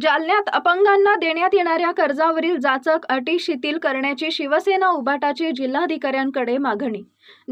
जालन्यात अपंगांना देण्यात येणाऱ्या कर्जावरील जाचक अटी शिथिल करण्याची शिवसेना उभाटाची जिल्हाधिकाऱ्यांकडे मागणी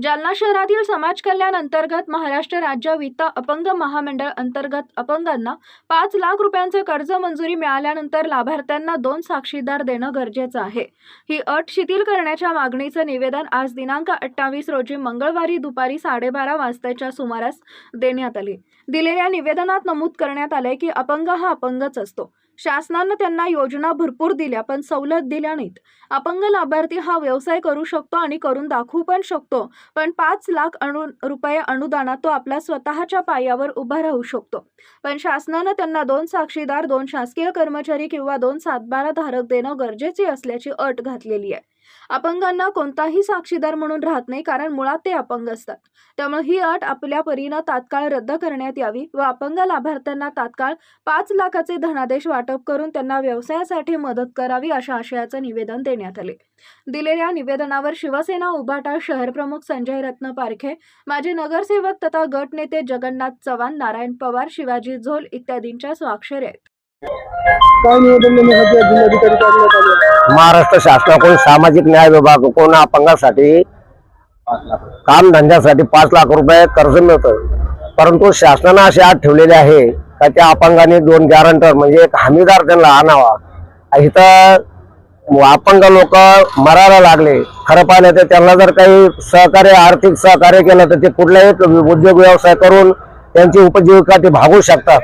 जालना शहरातील समाज कल्याण अंतर्गत महाराष्ट्र राज्य वित्त अपंग महामंडळ अंतर्गत अपंगांना पाच लाख रुपयांचं कर्ज मंजुरी मिळाल्यानंतर लाभार्थ्यांना दोन साक्षीदार देणं गरजेचं आहे. ही अट शिथिल करण्याच्या मागणीचं निवेदन आज दिनांक अठ्ठावीस रोजी मंगळवारी दुपारी साडेबारा वाजताच्या सुमारास देण्यात आले. दिलेल्या निवेदनात नमूद करण्यात आले की अपंग हा अपंगच असतो. शासनानं त्यांना योजना भरपूर दिल्या पण सवलत दिल्या नाहीत. अपंग लाभार्थी हा व्यवसाय करू शकतो आणि करून दाखवू पण शकतो पण पाच लाख अनु रुपये अनुदानात तो आपल्या स्वतःच्या पायावर उभा राहू शकतो. पण शासनानं त्यांना दोन साक्षीदार दोन शासकीय कर्मचारी किंवा दोन सातबारा धारक देणं गरजेचे असल्याची अट घातलेली आहे. अपंगांना कोणताही साक्षीदार म्हणून राहत नाही कारण मुळात ते अपंग असतात. त्यामुळे ही अट आपल्या परीनं तात्काळ रद्द करण्यात यावी व अपंग लाभार्थ्यांना तात्काळ पाच लाखाचे धनादेश वाटप करून त्यांना व्यवसायासाठी मदत करावी अशा आशयाचं निवेदन देण्यात आले. दिलेल्या निवेदनावर शिवसेना उभाटा शहरप्रमुख संजय रत्न पारखे माजी नगरसेवक तथा गटनेते जगन्नाथ चव्हाण नारायण पवार शिवाजी झोल इत्यादींच्या स्वाक्षरी आहेत. काय निवेदन देण्यासाठी आज जिल्हाधिकारी कार्यालयात आले महाराष्ट्र शासनाकडून सामाजिक न्याय विभागाकडून अपंगासाठी काम धंद्यासाठी पाच लाख रुपये कर्ज मिळतं परंतु शासनानं अशी आत ठेवलेली आहे का त्या अपंगाने दोन गॅरंटर म्हणजे एक हमीदार त्यांना आणावा. इथं अपंग लोक मरायला लागले. खरं पाहिलं तर त्यांना जर काही सहकार्य आर्थिक सहकार्य केलं तर ते कुठलाही उद्योग व्यवसाय करून त्यांची उपजीविका ते भागू शकतात.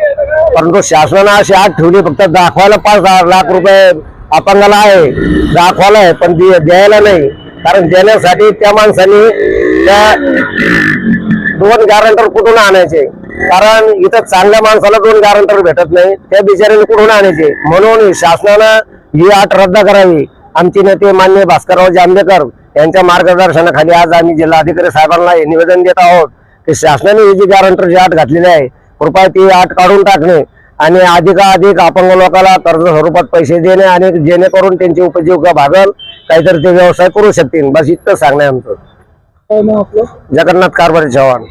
परंतु शासनानं अशी आठ ठेवली फक्त दाखवायला पाच लाख रुपये अपंगाला आहे. दाखवायला आहे पण ती द्यायला नाही. कारण देण्यासाठी त्या माणसाने त्या दोन गॅरंटर कुठून आणायचे? कारण इथं चांगल्या माणसाला दोन गॅरंटर भेटत नाही त्या बिचाऱ्याने कुठून आणायचे? म्हणून शासनानं ही आठ रद्द करावी. आमचे नेते मान्य भास्करराव जांभेकर यांच्या मार्गदर्शनाखाली आज आम्ही जिल्हाधिकारी साहेबांना निवेदन देत आहोत की शासनाने ही जी गॅरंटरची आठ घातलेली आहे कृपया ती अट काढून टाकणे. आणि अधिकाधिक अपंग लोकांना कर्ज स्वरूपात पैसे देणे आणि जेणेकरून त्यांची उपजीविका भागल काहीतरी ते व्यवसाय करू शकतील. बस इतकं सांगणं आहे आमचं. जगन्नाथ कारभारी चव्हाण.